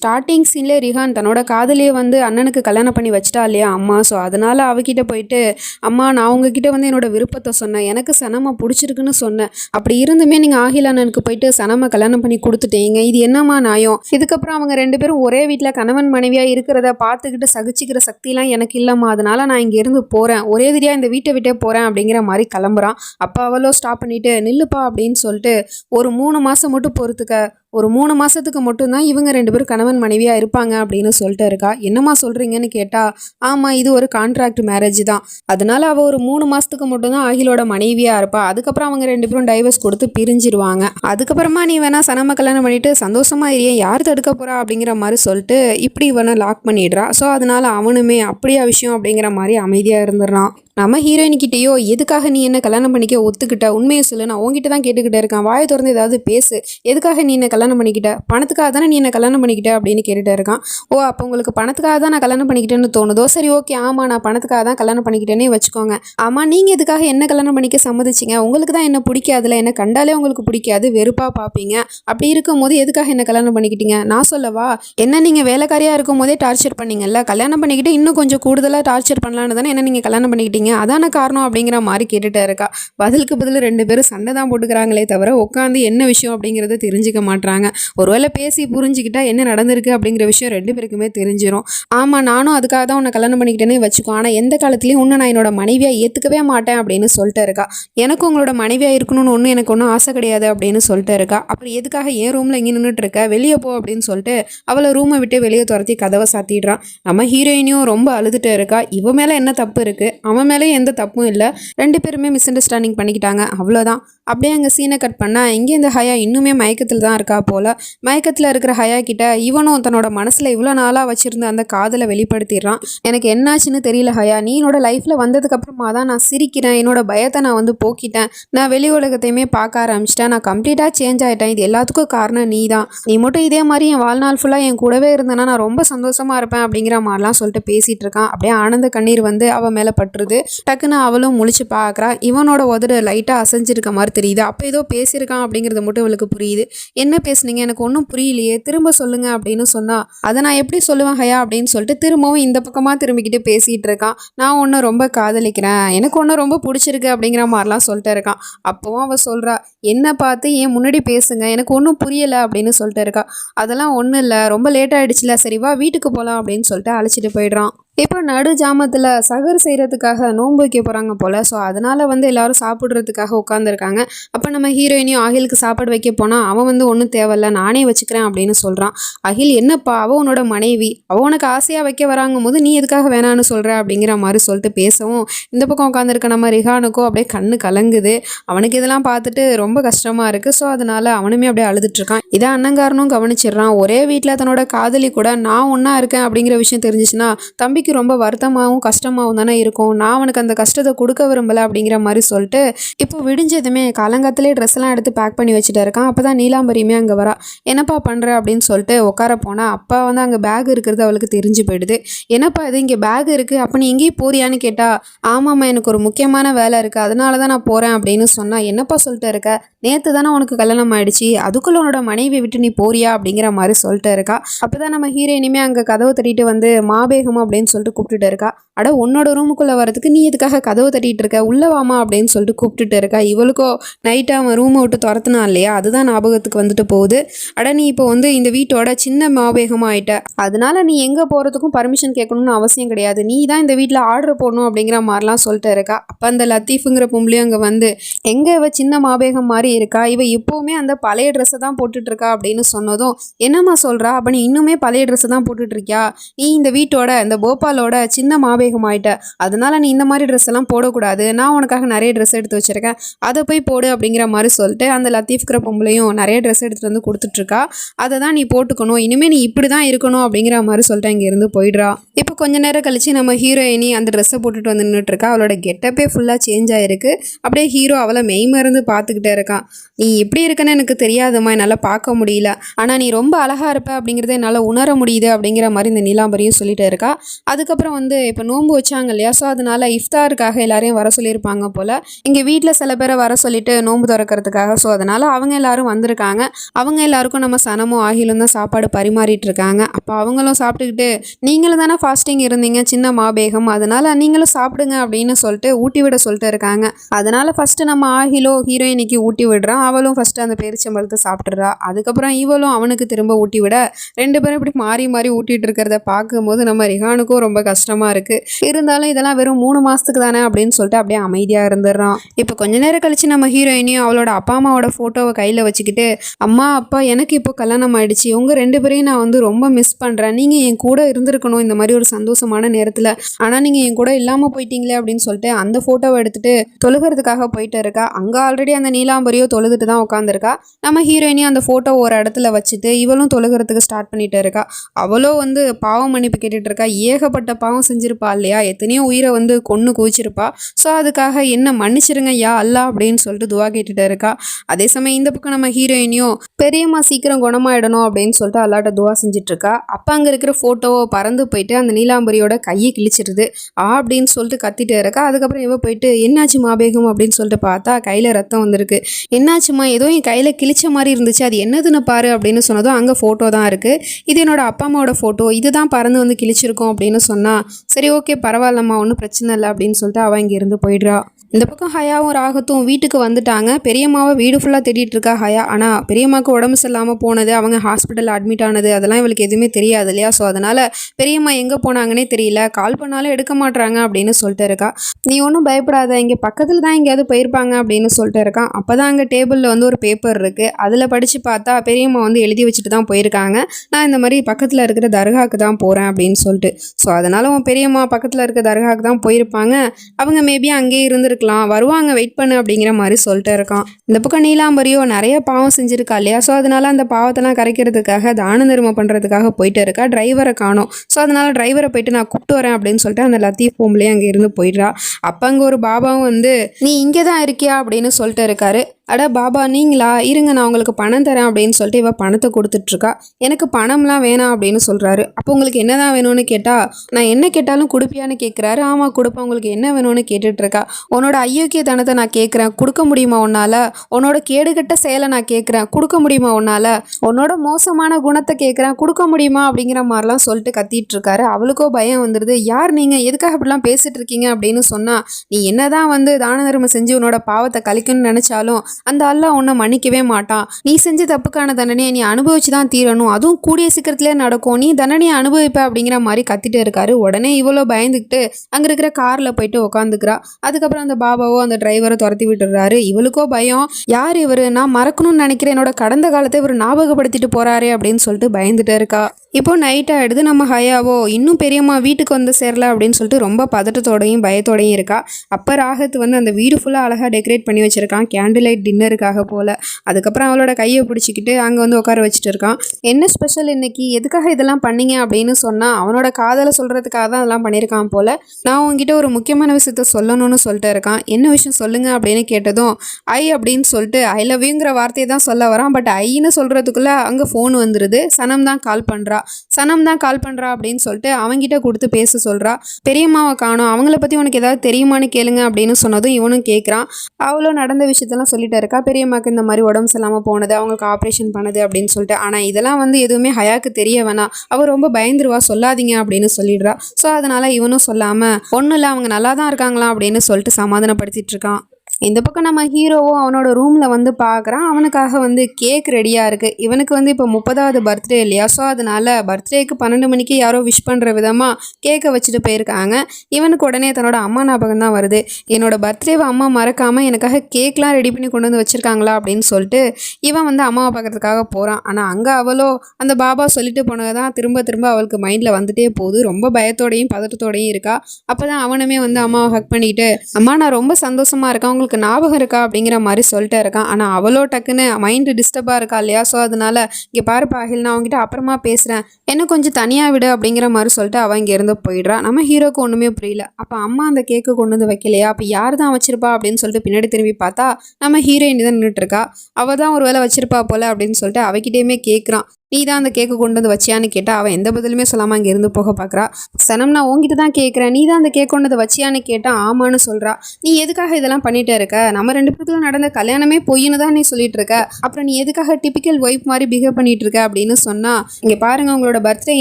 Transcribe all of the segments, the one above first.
Starting சீன்லேயே Rihan தன்னோட காதலியை வந்து அண்ணனுக்கு கல்யாணம் பண்ணி வச்சிட்டா இல்லையா அம்மா? ஸோ அதனால் அவகிட்ட போயிட்டு அம்மா நான் உங்ககிட்ட வந்து என்னோட விருப்பத்தை சொன்னேன். எனக்கு சனமா பிடிச்சிருக்குன்னு சொன்னேன். அப்படி இருந்துமே நீங்கள் ஆகில அண்ணனுக்கு போயிட்டு சனமா கல்யாணம் பண்ணி கொடுத்துட்டீங்க. இது என்னம்மா நியாயம்? இதுக்கப்புறம் அவங்க ரெண்டு பேரும் ஒரே வீட்டில் கணவன் மனைவியாக இருக்கிறத பார்த்துக்கிட்டு சகிச்சிக்கிற சக்திலாம் எனக்கு இல்லைம்மா. அதனால் நான் இங்கேருந்து போகிறேன் ஒரே திரியாக இந்த வீட்டை விட்டே போகிறேன் அப்படிங்கிற மாதிரி கிளம்புறான். அப்போ அவளோ ஸ்டாப் பண்ணிவிட்டு நில்லுப்பா அப்படின்னு சொல்லிட்டு ஒரு மூணு மாதம் மட்டும் பொறுத்துக்க. ஒரு மூணு மாதத்துக்கு மட்டும்தான் இவங்க ரெண்டு பேரும் கணவன் மனைவியாக இருப்பாங்க அப்படின்னு சொல்லிட்டு இருக்கா. என்னம்மா சொல்கிறீங்கன்னு கேட்டால் ஆமாம் இது ஒரு கான்ட்ராக்ட் மேரேஜ் தான். அதனால் அவள் ஒரு மூணு மாதத்துக்கு மட்டும்தான் அகிலோட மனைவியாக இருப்பாள் அதுக்கப்புறம் அவங்க ரெண்டு பேரும் டைவர்ஸ் கொடுத்து பிரிஞ்சிருவாங்க. அதுக்கப்புறமா நீ வேணால் சனம கல்யாணம் பண்ணிவிட்டு சந்தோஷமாக இரு யார் தடுக்க போகிறா அப்படிங்கிற மாதிரி சொல்லிட்டு இப்படி இவனை லாக் பண்ணிடுறா. ஸோ அதனால அவனுமே அப்படியா விஷயம் அப்படிங்கிற மாதிரி அமைதியாக இருந்துடுறான். நம்ம ஹீரோயின்கிட்டயோ எதுக்காக நீ என்ன கல்யாணம் பண்ணிக்க ஒத்துக்கிட்ட? உண்மையை சொல்லு நான் உங்ககிட்ட தான் கேட்டுக்கிட்டே இருக்கேன். வாயை திறந்து ஏதாவது பேசு. எதுக்காக நீ என்ன கல்யாணம் பண்ணிக்கிட்ட? பணத்துக்காக தானே நீ என்ன கல்யாணம் பண்ணிக்கிட்ட? அப்படின்னு கேட்டுகிட்டே இருக்கான். ஓ அப்போ உங்களுக்கு பணத்துக்காக தான் நான் கல்யாணம் பண்ணிக்கிட்டேன்னு தோணுதோ? சரி ஓகே. ஆமாம் நான் பணத்துக்காக தான் கல்யாணம் பண்ணிக்கிட்டேனே வச்சுக்கோங்க. ஆமாம் நீங்கள் எதுக்காக என்ன கல்யாணம் பண்ணிக்க சம்மதிச்சிங்க? உங்களுக்கு தான் என்ன பிடிக்காதுல என்ன கண்டாலே உங்களுக்கு பிடிக்காது. வெறுப்பாக பார்ப்பீங்க அப்படி இருக்கும்போது எதுக்காக என்ன கல்யாணம் பண்ணிக்கிட்டீங்க? நான் சொல்லவா? என்ன நீங்கள் வேலைக்காரியாக இருக்கும் போதே டார்ச்சர் பண்ணீங்கல்ல? கல்யாணம் பண்ணிக்கிட்டு இன்னும் கொஞ்சம் கூடுதலாக டார்ச்சர் பண்ணலான்னு தானே என்ன நீங்கள் கல்யாணம் பண்ணிக்கிட்டீங்க? அதான காரணம் அப்படிங்கிற மாதிரி கேட்டுட்டே இருக்கா. பதிலுக்கு பதில் ரெண்டு பேரும் சண்டை தான் போட்டுக்கிறாங்களே தவிர உட்காந்து என்ன விஷயம் அப்படிங்கிறத தெரிஞ்சுக்க மாட்றாங்க. ஒருவேளை பேசி புரிஞ்சுக்கிட்டா என்ன நடந்திருக்கு அப்படிங்கிற விஷயம் ரெண்டு பேருக்குமே தெரிஞ்சிடும் ஆமாம் நானும் அதுக்காக தான் உன்னை கல்யாணம் பண்ணிக்கிட்டேனே வச்சுக்கோ. ஆனால் எந்த காலத்துலேயும் உன்னை நான் என்னோட மனைவியாக ஏற்றுக்கவே மாட்டேன் அப்படின்னு சொல்லிட்டு இருக்கா. எனக்கு உங்களோட மனைவியாக இருக்கணும்னு ஒன்றும் எனக்கு ஒன்றும் ஆசை கிடையாது அப்படின்னு சொல்லிட்டு இருக்கா. அப்புறம் எதுக்காக ஏன் ரூமில் இங்கே நின்றுட்டு இருக்க? வெளியே போ அப்படின்னு சொல்லிட்டு அவளை ரூமை விட்டு வெளியே துரத்தி கதவை சாத்திடுறான் நம்ம ஹீரோயினியும் ரொம்ப அழுதுட்டு இருக்கா. இவன் மேலே என்ன தப்பு இருக்குது அவன் மேலேயும் எந்த தப்பும் இல்லை. ரெண்டு பேருமே மிஸ் அண்டர்ஸ்டாண்டிங் பண்ணிக்கிட்டாங்க. அவ்வளோதான். அப்படியே அங்கே சீனை கட் பண்ணால் இங்கே இந்த ஹயா இன்னுமே மயக்கத்தில் தான் இருக்கா போல். மயக்கத்தில் இருக்கிற ஹயா கிட்ட இவனும் தன்னோட மனசில் இவ்வளோ நாளாக வச்சுருந்த அந்த காதலை வெளிப்படுத்திடுறான். எனக்கு என்னாச்சுன்னு தெரியல ஹயா. நீ என்னோட லைஃப்பில் வந்ததுக்கப்புறமா தான் நான் சிரிக்கிறேன். என்னோட பயத்தை நான் வந்து போக்கிட்டேன். நான் வெளி உலகத்தையுமே பார்க்க ஆரம்பிச்சிட்டேன். நான் கம்ப்ளீட்டாக சேஞ்ச் ஆகிட்டேன் இது எல்லாத்துக்கும் காரணம் நீ தான். நீ மட்டும் இதே மாதிரி என் வாழ்நாள் ஃபுல்லாக என் கூடவே இருந்தேன்னா நான் ரொம்ப சந்தோஷமாக இருப்பேன் அப்படிங்கிற மாதிரிலாம் சொல்லிட்டு பேசிகிட்டு இருக்கான். அப்படியே ஆனந்த கண்ணீர் வந்து அவன் மேலே பட்டுருது. டக்குன்னு அவளும் முழிச்சு பார்க்குறா இவனோட உதடு லைட்டாக அசைஞ்சிருக்க மாதிரி தெரியுது. அப்போ ஏதோ பேசியிருக்கான் அப்படிங்கிறது மட்டும் இவளுக்கு புரியுது. என்ன பேசுனீங்க? எனக்கு ஒன்றும் புரியலையே. திரும்ப சொல்லுங்க அப்படின்னு சொன்னா அதை நான் எப்படி சொல்லுவேன் ஹயா? அப்படின்னு சொல்லிட்டு திரும்பவும் இந்த பக்கமாக திரும்பிக்கிட்டு பேசிகிட்டு இருக்கான். நான் ஒன்று ரொம்ப காதலிக்கிறேன். எனக்கு ஒன்று ரொம்ப பிடிச்சிருக்கு அப்படிங்கிற மாதிரிலாம் சொல்லிட்டு இருக்கான். அப்போவும் அவள் சொல்கிறா என்ன பார்த்து ஏன் முன்னாடி பேசுங்க? எனக்கு ஒன்றும் புரியலை அப்படின்னு சொல்லிட்டு இருக்கா. அதெல்லாம் ஒன்றும் இல்லை. ரொம்ப லேட் ஆகிடுச்சுல சரி வா வீட்டுக்கு போகலாம் அப்படின்னு சொல்லிட்டு அழைச்சிட்டு போயிடுறான். இப்போ நடு ஜாமத்தில் சகர் செய்கிறதுக்காக நோன்பு வைக்க போகிறாங்க போல். ஸோ அதனால் வந்து எல்லோரும் சாப்பிட்றதுக்காக உட்காந்துருக்காங்க அப்போ நம்ம ஹீரோயினியும் அகிலுக்கு சாப்பாடு வைக்க போனால் அவன் வந்து ஒன்றும் தேவையில்ல நானே வச்சுக்கிறேன் அப்படின்னு சொல்கிறான் அகில் என்னப்பா அவள் உன்னோட மனைவி. அவள் உனக்கு ஆசையாக வைக்க வராங்கும் போது நீ எதுக்காக வேணான்னு சொல்கிற அப்படிங்கிற மாதிரி சொல்லிட்டு பேசவும் இந்த பக்கம் உட்காந்துருக்க நம்ம ரிஹானுக்கும் அப்படியே கண்ணு கலங்குது. அவனுக்கு இதெல்லாம் பார்த்துட்டு ரொம்ப கஷ்டமாக இருக்குது ஸோ அதனால் அவனுமே அப்படியே அழுதுட்ருக்கான் இதை அண்ணங்காரனும் கவனிச்சிடுறான். ஒரே வீட்டில் தன்னோட காதலி கூட நான் ஒன்றா இருக்கேன் அப்படிங்கிற விஷயம் தெரிஞ்சிச்சுன்னா தம்பி தம்பிக்கு ரொம்ப வருத்தமாகவும் கஷ்டமாகவும் தானே இருக்கும். நான் அவனுக்கு அந்த கஷ்டத்தை கொடுக்க விரும்பலை அப்படிங்கிற மாதிரி சொல்லிட்டு இப்போ விடிஞ்சதுமே காலங்காத்திலே ட்ரெஸ் எல்லாம் எடுத்து பேக் பண்ணி வச்சுட்டு இருக்கான். அப்போ தான் நீலாம்பரியுமே அங்கே வரா. என்னப்பா பண்ணுற அப்படின்னு சொல்லிட்டு உட்கார போனால் அப்பா வந்து அங்கே பேக் இருக்கிறது அவளுக்கு தெரிஞ்சு போயிடுது. என்னப்பா இது? இங்கே பேக் இருக்குது அப்போ நீ எங்கேயும் போறியான்னு கேட்டால் ஆமாம்மா எனக்கு ஒரு முக்கியமான வேலை இருக்குது அதனால தான் நான் போகிறேன் அப்படின்னு சொன்னால் என்னப்பா சொல்லிட்டு இருக்க? நேற்று தானே உனக்கு கல்யாணம் ஆயிடுச்சு. அதுக்குள்ள உன்னோட மனைவி விட்டு நீ போறியா? அப்படிங்கிற மாதிரி சொல்லிட்டு இருக்கா. அப்போ தான் நம்ம ஹீரோயினுமே அங்கே கதவை தட்டிட்டு வந்து மாபேகம் அப்படின்னு சொல்லிட்டு கூப்பிட்டுட்டு இருக்கா. அட உன்னோட ரூமுக்குள்ளே வரதுக்கு நீ எதுக்காக கதவை தட்டிட்டு இருக்க? உள்ளே வாமா அப்படின்னு சொல்லிட்டு கூப்பிட்டுட்டு இருக்கா. இவளுக்கோ நைட்டு அவன் ரூமை விட்டு துரத்துனா இல்லையா? அதுதான் ஞாபகத்துக்கு வந்துட்டு போகுது. அட நீ இப்போ வந்து இந்த வீட்டோட சின்ன மாவேகமாயிட்ட அதனால நீ எங்கே போகிறதுக்கும் பர்மிஷன் கேட்கணும்னு அவசியம் கிடையாது. நீ தான் இந்த வீட்டில் ஆர்டர் போடணும் அப்படிங்கிற மாதிரிலாம் சொல்லிட்டு இருக்கா. அப்போ அந்த லத்தீஃபுங்கிற பொம்பளையும் அங்கே வந்து எங்கே இவ சின்ன மாபேகம் மாதிரி இருக்கா? இவ எப்போவுமே அந்த பழைய ட்ரெஸ்ஸை தான் போட்டுட்டு இருக்கா? அப்படின்னு சொன்னதும் என்னம்மா சொல்கிறா அப்போ நீ இன்னுமே பழைய ட்ரெஸ்ஸை தான் போட்டுட்டு இருக்கியா? நீ இந்த வீட்டோட இந்த கோபாலோட சின்ன மாபேகம் ஆயிட்ட அதனால நீ இந்த மாதிரி ட்ரெஸ் எல்லாம் போடக்கூடாது. நான் உனக்காக நிறைய ட்ரெஸ் எடுத்து வச்சிருக்கேன். அதை போய் போடு அப்படிங்கிற மாதிரி சொல்லிட்டு அந்த லத்தீஃப்கிற பொம்பளையும் நிறைய ட்ரெஸ் எடுத்துகிட்டு வந்து கொடுத்துட்ருக்கா. அதை தான் நீ போட்டுக்கணும். இனிமேல் நீ இப்படி தான் இருக்கணும் அப்படிங்கிற மாதிரி சொல்லிட்டு இங்கேருந்து போயிடுறா. இப்போ கொஞ்ச நேரம் கழிச்சு நம்ம ஹீரோயினி அந்த ட்ரெஸ்ஸை போட்டுட்டு வந்து நின்றுட்டுருக்கா அவளோட கெட்டப்பே ஃபுல்லாக சேஞ்ச் ஆகிருக்கு அப்படியே ஹீரோ அவளை மெய் மறந்து பார்த்துக்கிட்டே இருக்கான் நீ எப்படி இருக்கன்னு எனக்கு தெரியாதும்மா. என்னால் பார்க்க முடியல. ஆனால் நீ ரொம்ப அழகாக இருப்ப அப்படிங்கிறத என்னால் உணர முடியுது அப்படிங்கிற மாதிரி இந்த நீலாம்பரியும் சொல்லிட்டு இருக்கா. அதுக்கப்புறம் வந்து இப்போ நோன்பு வச்சாங்க இல்லையா? ஸோ அதனால இஃப்தாருக்காக எல்லாரையும் வர சொல்லியிருப்பாங்க போல். இங்கே வீட்டில் சில பேரை வர சொல்லிட்டு நோன்பு திறக்கிறதுக்காக ஸோ அதனால் அவங்க எல்லாரும் வந்திருக்காங்க. அவங்க எல்லாருக்கும் நம்ம சனமும் ஆகிலும் தான் சாப்பாடு பரிமாறிட்டு இருக்காங்க அப்போ அவங்களும் சாப்பிட்டுக்கிட்டு நீங்களும் தானே ஃபாஸ்டிங் இருந்தீங்க சின்ன மாபேகம். அதனால் நீங்களும் சாப்பிடுங்க அப்படின்னு சொல்லிட்டு ஊட்டி விட சொல்லிட்டு இருக்காங்க. அதனால ஃபஸ்ட்டு நம்ம ஆகிலோ ஹீரோயினிக்கு ஊட்டி விடுறான். அவளும் ஃபஸ்ட்டு அந்த பேரிச்சம்பழத்தை சாப்பிட்றா அதுக்கப்புறம் இவளும் அவனுக்கு திரும்ப ஊட்டி விட ரெண்டு பேரும் இப்படி மாறி மாறி ஊட்டிகிட்டு இருக்கிறத பார்க்கும்போது நம்ம ரிஹானுக்கும் ரொம்ப கஷ்டமா இருக்கு. இருந்தாலும் இதெல்லாம் வெறும் மூணு மாசத்துக்கு தானே அப்படின்னு சொல்லிட்டு அப்படியே அமைதியா இருந்துடுறான். இப்போ கொஞ்ச நேரம் கழிச்சு நம்ம ஹீரோயினியும் அவளோட அப்பா அம்மாவோட போட்டோவை கையில வச்சுக்கிட்டு அம்மா அப்பா எனக்கு இப்போ கல்யாணம் ஆயிடுச்சு. உங்க ரெண்டு பேரையும் நான் வந்து ரொம்ப மிஸ் பண்றேன். நீங்க என் கூட இருந்திருக்கணும் இந்த மாதிரி ஒரு சந்தோஷமான நேரத்துல. ஆனா நீங்க என் கூட இல்லாம போயிட்டீங்களே அப்படின்னு சொல்லிட்டு அந்த போட்டோவை எடுத்துட்டு தொழுகிறதுக்காக போயிட்டு இருக்கா. அங்க ஆல்ரெடி அந்த நீலாம்பரியோ தொழுதுட்டு தான் உட்காந்துருக்கா நம்ம ஹீரோயினி அந்த போட்டோ ஒரு இடத்துல வச்சுட்டு இவளும் தொழுகிறதுக்கு ஸ்டார்ட் பண்ணிட்டு இருக்கா. அவளோ வந்து பாவம் மன்னிப்பு கேட்டுட்டு இருக்கா. ஏகப்பட்ட பாவம் செஞ்சிருப்பா இல்லையா? எத்தனையோ உயிரை வந்து கொன்று குவிச்சிருப்பா. ஸோ அதுக்காக என்ன மன்னிச்சிருங்க யா அல்லா அப்படின்னு சொல்லிட்டு துவா கேட்டுட்டு இருக்கா. அதே சமயம் இந்த பக்கம் நம்ம ஹீரோயினியும் பெரியம்மா சீக்கிரம் குணமாயிடணும் அப்படின்னு சொல்லிட்டு அல்லாட்ட துவா செஞ்சுட்டு இருக்கா. அப்போ அங்கே இருக்கிற ஃபோட்டோவை பறந்து போயிட்டு அந்த நீலாம்பரியோட கையை கிழிச்சிருது. ஆ அப்படின்னு சொல்லிட்டு கத்திட்டு இருக்கா. அதுக்கப்புறம் இவ போயிட்டு என்னாச்சு மாபேகம் அப்படின்னு சொல்லிட்டு பார்த்தா கையில் ரத்தம் வந்திருக்கு. என்னாச்சுமா ஏதோ என் கையில் கிழிச்ச மாதிரி இருந்துச்சு. அது என்னதுன்னு பாரு அப்படின்னு சொன்னதும் அங்கே ஃபோட்டோ தான் இருக்குது இது என்னோட அப்பா அம்மாவோட ஃபோட்டோ இதுதான் பறந்து வந்து கிழிச்சிருக்கோம் அப்படின்னு சொன்னா சரி ஓகே பரவாயில்லம்மா ஒன்றும் பிரச்சனை இல்லை அப்படின்னு சொல்லிட்டு அவன் இங்கேருந்து போயிடுறா. இந்த பக்கம் ஹயாவும் ராகத்தும் வீட்டுக்கு வந்துட்டாங்க. பெரியம்மாவை வீடு ஃபுல்லாக தேடிட்டு இருக்கா ஹயா. ஆனால் பெரியம்மாவுக்கு உடம்பு சரியில்லாமல் போனது அவங்க ஹாஸ்பிட்டலில் அட்மிட் ஆனது அதெல்லாம் இவளுக்கு எதுவுமே தெரியாது இல்லையா? ஸோ அதனால் பெரியம்மா எங்கே போனாங்கன்னே தெரியல. கால் பண்ணாலும் எடுக்க மாட்றாங்க அப்படின்னு சொல்லிட்டு இருக்கா. நீ ஒன்றும் பயப்படாத இங்கே பக்கத்தில் தான் எங்கேயாவது போயிருப்பாங்க அப்படின்னு சொல்லிட்டு இருக்கான் அப்போ தான் அங்கே டேபிளில் வந்து ஒரு பேப்பர் இருக்குது அதில் படித்து பார்த்தா பெரியம்மா வந்து எழுதி வச்சுட்டு தான் போயிருக்காங்க. நான் இந்த மாதிரி பக்கத்தில் இருக்கிற தர்காவுக்கு தான் போகிறேன் அப்படின்னு சொல்லிட்டு. ஸோ ஸோ அதனால் உன் பெரியம்மா பக்கத்தில் இருக்க தர்காவுக்கு தான் போயிருப்பாங்க. அவங்க மேபி அங்கேயே இருந்திருக்கலாம். வருவாங்க வெயிட் பண்ணு அப்படிங்கிற மாதிரி சொல்லிட்டு இருக்கான். இந்த பக்கம் நீலாம்பரியோ நிறைய பாவம் செஞ்சுருக்கா இல்லையா? ஸோ அதனால அந்த பாவத்தெல்லாம் கரைக்கிறதுக்காக தான தர்மம் பண்ணுறதுக்காக போயிட்டு இருக்கா. டிரைவரை காணும். ஸோ அதனால் டிரைவரை போயிட்டு நான் கூப்பிட்டு வரேன் அப்படின்னு சொல்லிட்டு அந்த லத்தீஃப் ஹோம்லேயே அங்கே இருந்து போயிடுறா. அப்போ அங்கே ஒரு பாபாவும் வந்து நீ இங்கே தான் இருக்கியா? அப்படின்னு சொல்லிட்டு இருக்காரு. அட பாபா நீங்களா? இருங்க நான் உங்களுக்கு பணம் தரேன் அப்படின்னு சொல்லிட்டு இவள் பணத்தை கொடுத்துட்ருக்கா. எனக்கு பணம்லாம் வேணாம் அப்படின்னு சொல்கிறாரு அப்போ உங்களுக்கு என்ன தான் வேணும்னு கேட்டால் நான் என்ன கேட்டாலும் கொடுப்பியான்னு கேட்குறாரு ஆமாம் கொடுப்பேன் உங்களுக்கு என்ன வேணும்னு கேட்டுட்ருக்கா. உன்னோட ஐயோக்கியத்தனத்தை நான் கேட்குறேன் கொடுக்க முடியுமா உன்னால்? உன்னோட கேடுகட்ட செயலை நான் கேட்குறேன் கொடுக்க முடியுமா உன்னால்? உன்னோட மோசமான குணத்தை கேட்குறேன் கொடுக்க முடியுமா அப்படிங்கிற மாதிரிலாம் சொல்லிட்டு கத்திட்டு இருக்காரு அவளுக்கோ பயம் வந்துடுது யார் நீங்கள் எதுக்காக இப்படிலாம் பேசிட்டு இருக்கீங்க அப்படின்னு சொன்னால் நீ என்னதான் வந்து தான தர்மம் செஞ்சு உன்னோட பாவத்தை கழிக்கணும்னு நினச்சாலும் அந்த அல்லாஹ் உன்னை மன்னிக்கவே மாட்டான் நீ செஞ்ச தப்புக்கான தண்டனையை நீ அனுபவிச்சு தான் தீரணும். அதுவும் கூடிய சீக்கிரத்திலே நடக்கும். நீ தண்டனையை அனுபவிப்ப அப்படிங்கிற மாதிரி கத்திட்டு இருக்காரு. உடனே இவ்வளோ பயந்துக்கிட்டு அங்கே இருக்கிற காரில் போயிட்டு உட்காந்துக்கிறா அதுக்கப்புறம் அந்த பாபாவோ அந்த டிரைவரை துரத்தி விட்டுறாரு இவளுக்கோ பயம். யார் இவர்? நான் மறக்கணும்னு நினைக்கிறேன். என்னோட கடந்த காலத்தை இவர் ஞாபகப்படுத்திட்டு போறாரு அப்படின்னு சொல்லிட்டு பயந்துட்டு இருக்கா. இப்போது நைட் ஆகிடுது நம்ம ஹயாவோ இன்னும் பெரியம்மா வீட்டுக்கு வந்து சேரல அப்படின்னு சொல்லிட்டு ரொம்ப பதட்டத்தோடையும் பயத்தோடையும் இருக்கா? அப்போ ராகத் வந்து அந்த வீடு ஃபுல்லாக அழகாக டெக்கரேட் பண்ணி வச்சுருக்கான் கேண்டில் லைட் டின்னருக்காக போல். அதுக்கப்புறம் அவளோட கையை பிடிச்சிக்கிட்டு அங்கே வந்து உட்கார வச்சுட்டு இருக்கான். என்ன ஸ்பெஷல் இன்னைக்கு? எதுக்காக இதெல்லாம் பண்ணீங்க அப்படின்னு சொன்னால் அவனோட காதலை சொல்கிறதுக்காக தான் அதெல்லாம் பண்ணியிருக்கான் போல். நான் உங்ககிட்ட ஒரு முக்கியமான விஷயத்த சொல்லணும்னு சொல்லிட்டு இருக்கான். என்ன விஷயம் சொல்லுங்கள் அப்படின்னு கேட்டதும் ஐ அப்படின்னு சொல்லிட்டு ஐ லவ்யூங்கிற வார்த்தையை தான் சொல்ல வரான். பட் ஐன்னு சொல்கிறதுக்குள்ளே அங்கே ஃபோன் வந்துடுது சனம் தான் கால் பண்ணுறா சனம் தான் கால் பண்ணுறா அப்படின்னு சொல்லிட்டு அவங்ககிட்ட கொடுத்து பேச சொல்கிறா பெரியம்மாவை காணும். அவங்கள பற்றி உனக்கு ஏதாவது தெரியுமான்னு கேளுங்க அப்படின்னு சொன்னதும் இவனும் கேட்குறான் அவளும் நடந்த விஷயத்தெல்லாம் சொல்லிட்டு இருக்கா? பெரியம்மாக்கு இந்த மாதிரி உடம்பு சரியில்லாமல் போனது அவங்களுக்கு ஆப்ரேஷன் பண்ணது அப்படின்னு சொல்லிட்டு. ஆனால் இதெல்லாம் வந்து எதுவுமே ஹயாக்கு தெரிய வேணாம். அவள் ரொம்ப பயந்துருவா. சொல்லாதீங்க அப்படின்னு சொல்லிடுறா. ஸோ அதனால் இவனும் சொல்லாமல் ஒன்றும் இல்லை. அவங்க நல்லா தான் இருக்காங்களா? அப்படின்னு சொல்லிட்டு சமாதானப்படுத்திட்டு இருக்கான். இந்த பக்கம் நம்ம ஹீரோவும் அவனோட ரூமில் வந்து பார்க்குறான் அவனுக்காக வந்து கேக் ரெடியாக இருக்குது இவனுக்கு வந்து இப்போ முப்பதாவது பர்த்டே இல்லையா? ஸோ அதனால பர்த்டேக்கு பன்னெண்டு மணிக்கு யாரோ விஷ் பண்ணுற விதமாக கேக்கை வச்சுட்டு போயிருக்காங்க. இவனுக்கு உடனே தன்னோட அம்மா ஞாபகம் தான் வருது. என்னோட பர்த்டேவை அம்மா மறக்காமல் எனக்காக கேக்லாம் ரெடி பண்ணி கொண்டு வந்து வச்சுருக்காங்களா? அப்படின்னு சொல்லிட்டு இவன் வந்து அம்மாவை பார்க்கறதுக்காக போகிறான் ஆனால் அங்கே அவளோ அந்த பாபா சொல்லிட்டு போனது தான் திரும்ப திரும்ப அவளுக்கு மைண்டில் வந்துட்டே போகுது. ரொம்ப பயத்தோடையும் பதட்டத்தோடையும் இருக்கா. அப்போ தான் அவனுமே வந்து அம்மாவை ஹக் பண்ணிட்டு அம்மா நான் ரொம்ப சந்தோஷமாக இருக்கேன். உங்களுக்கு ஞாபகம் இருக்கா அப்படிங்கிற மாதிரி சொல்லிட்டே இருக்கான். ஆனால் அவளோ டக்குன்னு மைண்டு டிஸ்டர்பாக இருக்கா இல்லையா? ஸோ அதனால இங்கே பாரு பாகில் நான் அவங்ககிட்ட அப்புறமா பேசுகிறேன் என்ன கொஞ்சம் தனியாக விடு அப்படிங்கிற மாதிரி சொல்லிட்டு அவன் இங்கேருந்து போயிடுறா. நம்ம ஹீரோக்கு ஒன்றுமே புரியல. அப்போ அம்மா அந்த கேக்கு கொண்டு வந்து வைக்கலையா? அப்போ யார் தான் வச்சிருப்பா அப்படின்னு சொல்லிட்டு பின்னாடி திரும்பி பார்த்தா நம்ம ஹீரோயின் தான் நின்றுட்டு இருக்கா. அவள் தான் ஒரு வேளை வச்சிருப்பா போல அப்படின்னு சொல்லிட்டு அவகிட்டேயுமே கேட்குறான் நீ தான் அந்த கேக்கு கொண்டு வந்து வச்சியான்னு கேட்டால் அவன் எந்த பதிலுமே சொல்லாமல் அங்கே இருந்து போக பார்க்குறா சனம் நான் உங்ககிட்ட தான் கேட்குறேன் நீ தான் அந்த கேக் கொண்டு வந்து வச்சியான்னு கேட்டா ஆமான்னு சொல்கிறா நீ எதுக்காக இதெல்லாம் பண்ணிகிட்டே இருக்க? நம்ம ரெண்டு பேருக்குள்ள நடந்த கல்யாணமே பொய்ன்னு தான் நீ சொல்லிட்டு இருக்க. அப்புறம் நீ எதுக்காக டிபிக்கல் ஒய்ஃப் மாதிரி பிஹேவ் பண்ணிட்டு இருக்க அப்படின்னு சொன்னால் இங்கே பாருங்க உங்களோட பர்த்டே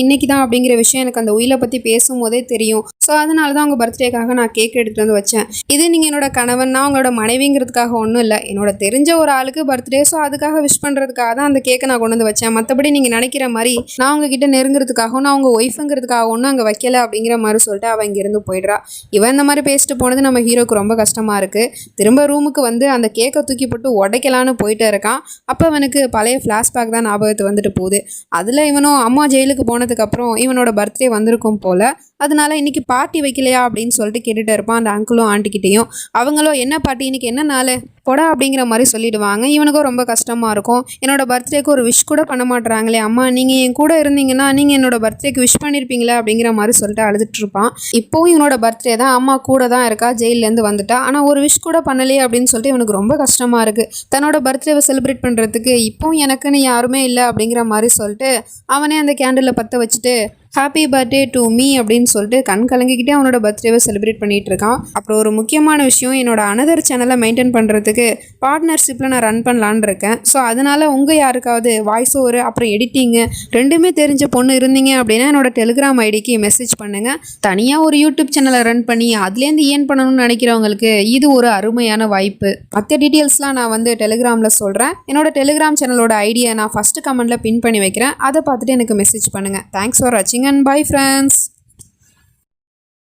இன்னைக்கு தான் அப்படிங்கிற விஷயம் எனக்கு அந்த உயிலை பற்றி பேசும்போதே தெரியும். ஸோ அதனால தான் உங்கள் பர்த்டேக்காக நான் கேக் எடுத்துகிட்டு வந்து வச்சேன். இது நீங்கள் என்னோட கணவன்னா உங்களோட மனைவிங்கிறதுக்காக ஒன்றும் இல்லை. என்னோட தெரிஞ்ச ஒரு ஆளுக்கு பர்த்டே ஸோ அதுக்காக விஷ் பண்ணுறதுக்காக தான் அந்த கேக்கை நான் கொண்டு வந்து வச்சேன். மற்றபடி நீங்கள் நினைக்கிற மாதிரி நான் உங்ககிட்ட நெருங்குறதுக்காகவும் நான் உங்கள் ஒய்ஃபுங்கிறதுக்காக ஒன்றும் அங்கே வைக்கல அப்படிங்கிற மாதிரி சொல்லிட்டு அவள் இங்கேருந்து போயிடுறா. இவன் இந்த மாதிரி பேசிட்டு போனது நம்ம ஹீரோக்கு ரொம்ப கஷ்டமாக இருக்குது திரும்ப ரூமுக்கு வந்து அந்த கேக்கை தூக்கி போட்டு உடைக்கலான்னு போயிட்டு இருக்கான். அப்போ அவனுக்கு பழைய ஃப்ளாஷ்பேக் தான் ஞாபகத்து வந்துட்டு போகுது. அதில் இவனும் அம்மா ஜெயிலுக்கு போனதுக்கப்புறம் இவனோட பர்த்டே வந்திருக்கும் போல் அதனால இன்னைக்கு பார்ட்டி வைக்கலையா அப்படின்னு சொல்லிட்டு கேட்டுகிட்டு இருப்பான் அந்த அங்கிளும் ஆண்டிக்கிட்டேயும் அவங்களும் என்ன பார்ட்டி இன்றைக்கி என்ன நாள்? போடா அப்படிங்கிற மாதிரி சொல்லிடுவாங்க. இவனுக்கும் ரொம்ப கஷ்டமாக இருக்கும். என்னோட பர்த்டேக்கு ஒரு விஷ் கூட பண்ண மாட்டுறாங்களே அம்மா நீங்கள் என் கூட இருந்தீங்கன்னா நீங்கள் என்னோட பர்த்டேக்கு விஷ் பண்ணியிருப்பீங்களா அப்படிங்கிற மாதிரி சொல்லிட்டு அழுதுட்டு இருப்பான். இப்போவும் இவனோட பர்த்டே தான். அம்மா கூட தான் இருக்கா? ஜெயிலேருந்து வந்துட்டா. ஆனால் ஒரு விஷ் கூட பண்ணலையே அப்படின்னு சொல்லிட்டு இவனுக்கு ரொம்ப கஷ்டமாக இருக்குது தன்னோட பர்த்டேவை செலிப்ரேட் பண்ணுறதுக்கு இப்போவும் எனக்குன்னு யாருமே இல்லை அப்படிங்கிற மாதிரி சொல்லிட்டு அவனே அந்த கேண்டிலில் பற்ற வச்சுட்டு ஹாப்பி பர்த்டே டு மீ அப்படின்னு சொல்லிட்டு கண் கலங்கிக்கிட்டே அவனோட பர்த்டேவை செலிப்ரேட் பண்ணிகிட்டு இருக்கான். அப்புறம் ஒரு முக்கியமான விஷயம் என்னோட அனதர் சேனலை மெயின்டைன் பண்ணுறதுக்கு பார்ட்னர்ஷிப்பில் நான் ரன் பண்ணலான்னு இருக்கேன். ஸோ அதனால உங்கள் யாருக்காவது வாய்ஸ் ஓவர் அப்புறம் எடிட்டிங்கு ரெண்டுமே தெரிஞ்ச பொண்ணு இருந்தீங்க அப்படின்னா என்னோட டெலிகிராம் ஐடிக்கு மெசேஜ் பண்ணுங்கள் தனியாக ஒரு யூடியூப் சேனலை ரன் பண்ணி அதுலேருந்து ஏன் பண்ணணும்னு நினைக்கிறவங்களுக்கு இது ஒரு அருமையான வாய்ப்பு. மற்ற டீட்டெயில்ஸ்லாம் நான் வந்து டெலிகிராமில் சொல்கிறேன் என்னோட டெலிகிராம் சேனலோட ஐடியை நான் ஃபஸ்ட்டு கமெண்ட்டில் பின் பண்ணி வைக்கிறேன். அதை பார்த்துட்டு எனக்கு மெசேஜ் பண்ணுங்கள் தேங்க்ஸ் ஃபார் வாட்சிங் watching and bye friends.